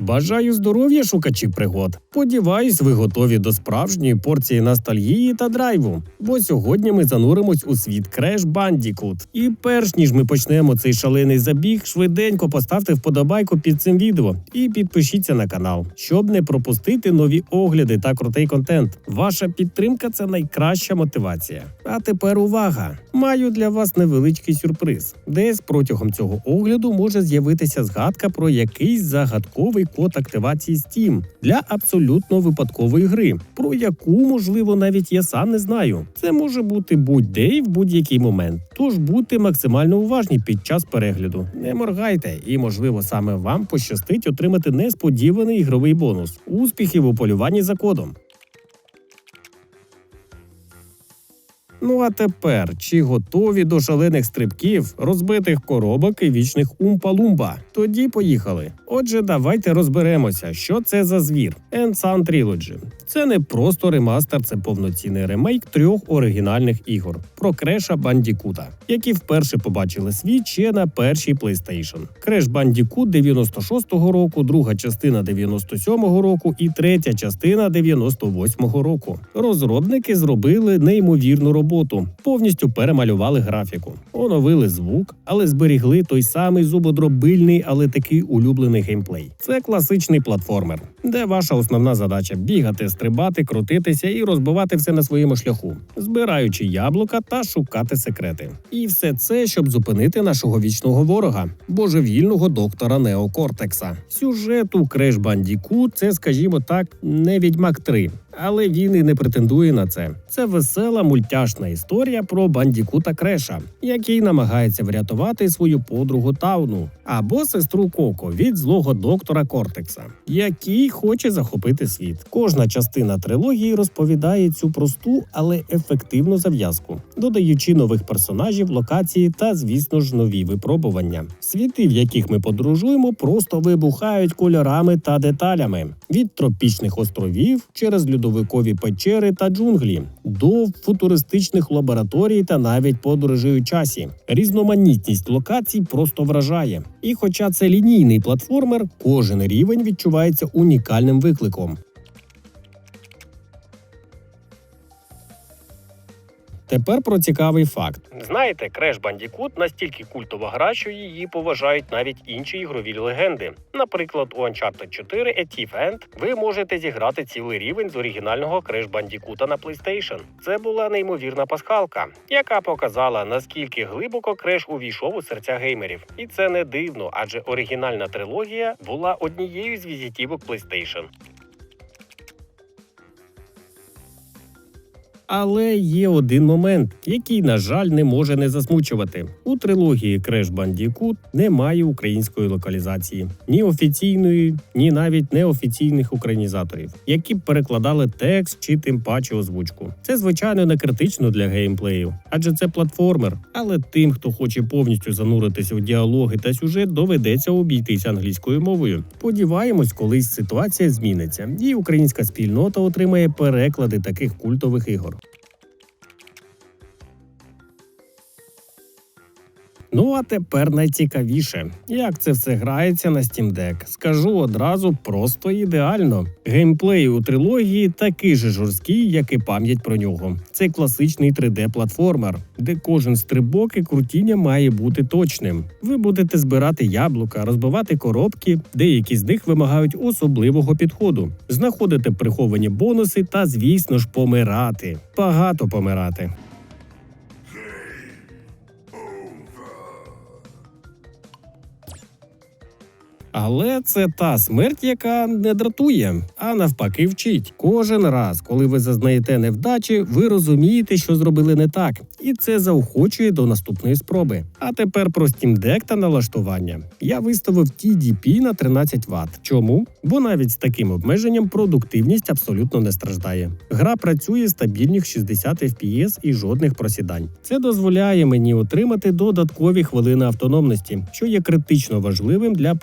Бажаю здоров'я, шукачі пригод. Сподіваюсь, ви готові до справжньої порції ностальгії та драйву. Бо сьогодні ми зануримось у світ Crash Bandicoot. І перш ніж ми почнемо цей шалений забіг, швиденько поставте вподобайку під цим відео і підпишіться на канал, щоб не пропустити нові огляди та крутий контент. Ваша підтримка це найкраща мотивація. А тепер увага! Маю для вас невеличкий сюрприз. Десь протягом цього огляду може з'явитися згадка про якийсь загадковий код активації Steam для абсолютно випадкової гри, про яку, можливо, навіть я сам не знаю. Це може бути будь-де і в будь-який момент. Тож будьте максимально уважні під час перегляду. Не моргайте, і можливо саме вам пощастить отримати несподіваний ігровий бонус. Успіхів у полюванні за кодом. Ну а тепер чи готові до шалених стрибків, розбитих коробок і вічних умпа-лумба? Тоді поїхали. Отже, давайте розберемося, що це за звір. Ensign Trilogy. Це не просто ремастер, це повноцінний ремейк трьох оригінальних ігор про Креша Бандікута, які вперше побачили світ ще на першій PlayStation. Креш Бандікут 96-го року, друга частина 97-го року і третя частина 98-го року. Розробники зробили неймовірну роботу, повністю перемалювали графіку, оновили звук, але зберігли той самий зубодробильний, але такий улюблений геймплей. Це класичний платформер, де ваша основна задача бігати, стрибати, крутитися і розбивати все на своєму шляху, збираючи яблука та шукати секрети. І все це, щоб зупинити нашого вічного ворога, божевільного доктора Неокортекса. Сюжет у Crash Bandicoot – це, скажімо так, не відьмак 3. Але він і не претендує на це. Це весела мультяшна історія про бандікута Креша, який намагається врятувати свою подругу Тауну або сестру Коко від злого доктора Кортекса, який хоче захопити світ. Кожна частина трилогії розповідає цю просту, але ефективну зав'язку, додаючи нових персонажів, локації та, звісно ж, нові випробування. Світи, в яких ми подорожуємо, просто вибухають кольорами та деталями від тропічних островів через льодовикові печери та джунглі до футуристичних лабораторій та навіть подорожей у часі. Різноманітність локацій просто вражає. І хоча це лінійний платформер, кожен рівень відчувається унікальним викликом. Тепер про цікавий факт. Знаєте, Crash Bandicoot настільки культова гра, що її поважають навіть інші ігрові легенди. Наприклад, у Uncharted 4 A Thief End ви можете зіграти цілий рівень з оригінального Crash Bandicoot на PlayStation. Це була неймовірна пасхалка, яка показала наскільки глибоко Crash увійшов у серця геймерів. І це не дивно, адже оригінальна трилогія була однією з візитівок PlayStation. Але є один момент, який, на жаль, не може не засмучувати. У трилогії Crash Bandicoot немає української локалізації, ні офіційної, ні навіть неофіційних українізаторів, які б перекладали текст чи тим паче озвучку. Це звичайно не критично для геймплею, адже це платформер. Але тим, хто хоче повністю зануритися в діалоги та сюжет, доведеться обійтися англійською мовою. Сподіваємось, колись ситуація зміниться, і українська спільнота отримає переклади таких культових ігор. Ну а тепер найцікавіше, як це все грається на Steam Deck. Скажу одразу просто ідеально. Геймплей у трилогії такий же жорсткий, як і пам'ять про нього. Це класичний 3D-платформер, де кожен стрибок і крутіння має бути точним. Ви будете збирати яблука, розбивати коробки, деякі з них вимагають особливого підходу, знаходити приховані бонуси та, звісно ж, помирати. Багато помирати. Але це та смерть, яка не дратує, а навпаки, вчить. Кожен раз, коли ви зазнаєте невдачі, ви розумієте, що зробили не так, і це заохочує до наступної спроби. А тепер про Steam Deck та налаштування. Я виставив TDP на 13 Вт. Чому? Бо навіть з таким обмеженням продуктивність абсолютно не страждає. Гра працює стабільних 60 FPS і жодних просідань. Це дозволяє мені отримати додаткові хвилини автономності, що є критично важливим для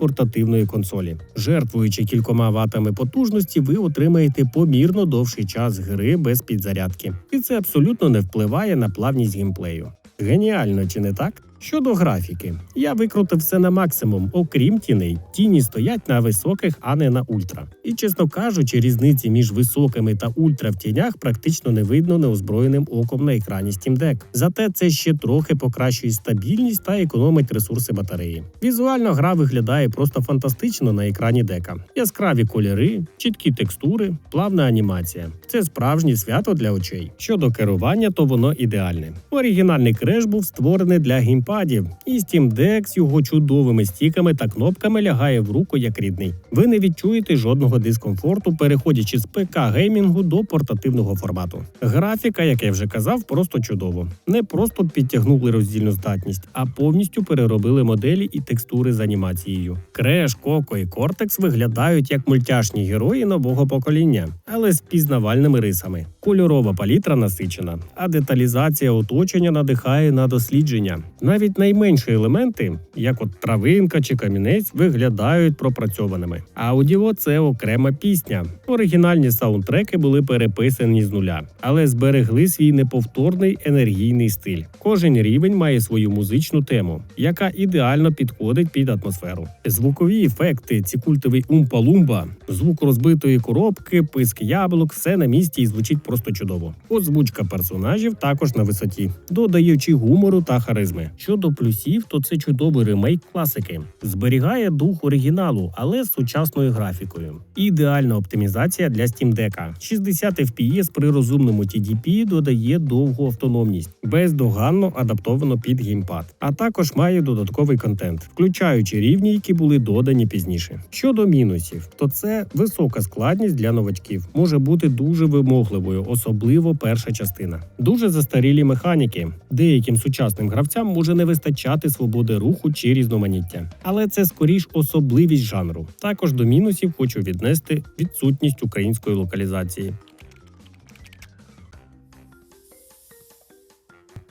портативної консолі. Жертвуючи кількома ватами потужності, ви отримаєте помірно довший час гри без підзарядки, і це абсолютно не впливає на плавність геймплею. Геніально, чи не так? Щодо графіки, я викрутив все на максимум, окрім тіней. Тіні стоять на високих, а не на ультра. І чесно кажучи, різниці між високими та ультра в тінях практично не видно неозброєним оком на екрані Steam Deck. Зате це ще трохи покращує стабільність та економить ресурси батареї. Візуально гра виглядає просто фантастично на екрані дека. Яскраві кольори, чіткі текстури, плавна анімація. Це справжнє свято для очей. Щодо керування, то воно ідеальне. Оригінальний креш був створений для геймпадів, і Steam Deck з його чудовими стіками та кнопками лягає в руку як рідний. Ви не відчуєте жодного дискомфорту, переходячи з ПК геймінгу до портативного формату. Графіка, як я вже казав, просто чудово. Не просто підтягнули роздільну здатність, а повністю переробили моделі і текстури з анімацією. Креш, Коко і Кортекс виглядають як мультяшні герої нового покоління, але з пізнавальними рисами. Кольорова палітра насичена, а деталізація оточення надихає на дослідження. Навіть найменші елементи, як от травинка чи камінець, виглядають пропрацьованими. Аудіо це окрема пісня. Оригінальні саундтреки були переписані з нуля, але зберегли свій неповторний енергійний стиль. Кожен рівень має свою музичну тему, яка ідеально підходить під атмосферу. Звукові ефекти, ці культовий умпа-лумба, звук розбитої коробки, писк яблук, все на місці і звучить просто чудово. Озвучка персонажів також на висоті, додаючи гумору та харизми. Щодо плюсів, то це чудовий ремейк класики, зберігає дух оригіналу, але з сучасною графікою. Ідеальна оптимізація для Steam Deck. 60 FPS при розумному TDP додає довгу автономність, бездоганно адаптовано під геймпад, а також має додатковий контент, включаючи рівні, які були додані пізніше. Щодо мінусів, то це висока складність для новачків, може бути дуже вимогливою, особливо перша частина. Дуже застарілі механіки. Деяким сучасним гравцям може не вистачати свободи руху чи різноманіття, але це скоріш особливість жанру. Також до мінусів хочу віднести відсутність української локалізації.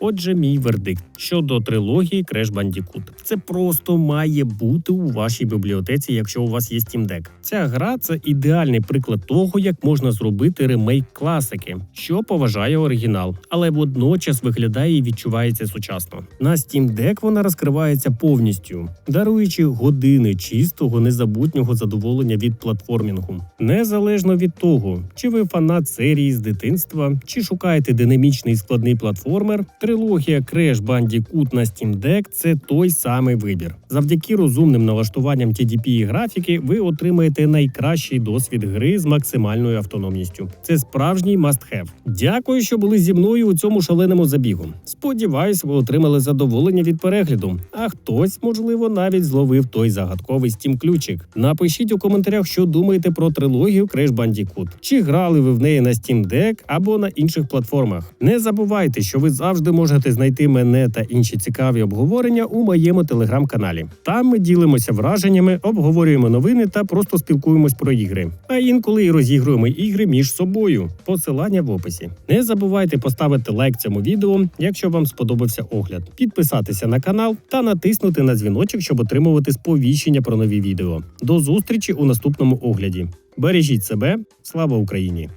Отже, мій вердикт щодо трилогії Crash Bandicoot. Це просто має бути у вашій бібліотеці, якщо у вас є Steam Deck. Ця гра це ідеальний приклад того, як можна зробити ремейк класики, що поважає оригінал, але водночас виглядає і відчувається сучасно. На Steam Deck вона розкривається повністю, даруючи години чистого незабутнього задоволення від платформінгу. Незалежно від того, чи ви фанат серії з дитинства, чи шукаєте динамічний складний платформер, трилогія Crash Bandicoot на Steam Deck – це той самий вибір. Завдяки розумним налаштуванням TDP і графіки, ви отримаєте найкращий досвід гри з максимальною автономністю. Це справжній must-have. Дякую, що були зі мною у цьому шаленому забігу. Сподіваюсь, ви отримали задоволення від перегляду. А хтось, можливо, навіть зловив той загадковий Steam ключик. Напишіть у коментарях, що думаєте про трилогію Crash Bandicoot. Чи грали ви в неї на Steam Deck або на інших платформах? Не забувайте, що ви завжди можете знайти мене та інші цікаві обговорення у моєму телеграм-каналі. Там ми ділимося враженнями, обговорюємо новини та просто спілкуємось про ігри. А інколи і розігруємо ігри між собою. Посилання в описі. Не забувайте поставити лайк цьому відео, якщо вам сподобався огляд, підписатися на канал та натиснути на дзвіночок, щоб отримувати сповіщення про нові відео. До зустрічі у наступному огляді. Бережіть себе, слава Україні!